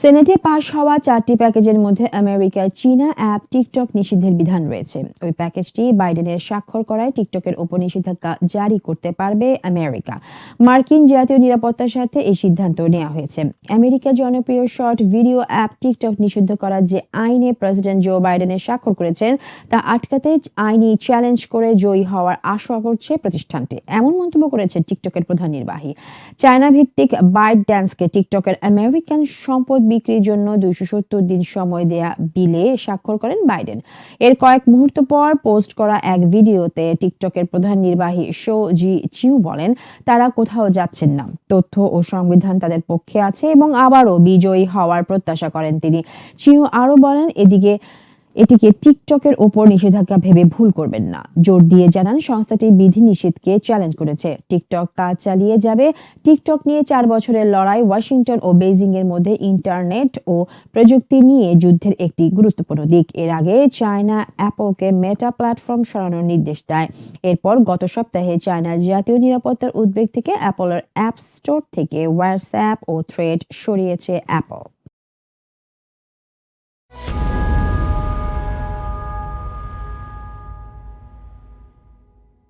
সেনেটে পাশ হওয়া চারটি প্যাকেজের মধ্যে আমেরিকায় চীনা অ্যাপ, টিকটক নিষিদ্ধের বিধান রয়েছে। ওই প্যাকেজটি বাইডেনের স্বাক্ষর করায় টিকটকের ওপর নিষেধাজ্ঞা জারি করতে পারবে আমেরিকা। মার্কিন জাতীয় নিরাপত্তার স্বার্থে এই সিদ্ধান্ত নেওয়া হয়েছে। আমেরিকার জনপ্রিয় শর্ট ভিডিও অ্যাপ টিকটক নিষিদ্ধ করার যে আইনে প্রেসিডেন্ট জো বাইডেনের স্বাক্ষর করেছেন, তা আটকাতে আইনি চ্যালেঞ্জ করে জয়ী হওয়ার আশা করছে প্রতিষ্ঠানটি। এমন মন্তব্য করেছে টিকটকের প্রধান নির্বাহী। চায়না ভিত্তিক বাইট ড্যান্সকে টিকটকের আমেরিকান সম্পদ বিক্রির জন্য দুইশো সত্তর দিন সময় দেয়া বিলে স্বাক্ষর করেন বাইডেন। এর কয়েক মুহূর্ত পর পোস্ট করা এক ভিডিওতে টিকটকের প্রধান নির্বাহী শো জি চিউ বলেন, তারা কোথাও যাচ্ছেন না। তথ্য ও সংবিধান তাদের পক্ষে আছে এবং আবারও বিজয়ী হওয়ার প্রত্যাশা করেন তিনি। চিউ আরও বলেন, এদিকে এটিকে টিকটকের ওপর নিষেধাজ্ঞা ভেবে ভুল করবেন না। জোর দিয়ে জানান সংস্থাটি বিধি নিষেধকে চ্যালেঞ্জ করেছে। টিকটক কাজ চালিয়ে যাবে। টিকটক নিয়ে চার বছরের লড়াই ওয়াশিংটন ও বেইজিং এর মধ্যে ইন্টারনেট ও প্রযুক্তি নিয়ে যুদ্ধের একটি গুরুত্বপূর্ণ দিক। এর আগে চায়না অ্যাপলকে মেটা প্ল্যাটফর্ম সরানোর নির্দেশ দেয়। এরপর গত সপ্তাহে চায়নার জাতীয় নিরাপত্তার উদ্বেগ থেকে অ্যাপলের অ্যাপ স্টোর থেকে হোয়াটসঅ্যাপ ও থ্রেড সরিয়েছে অ্যাপল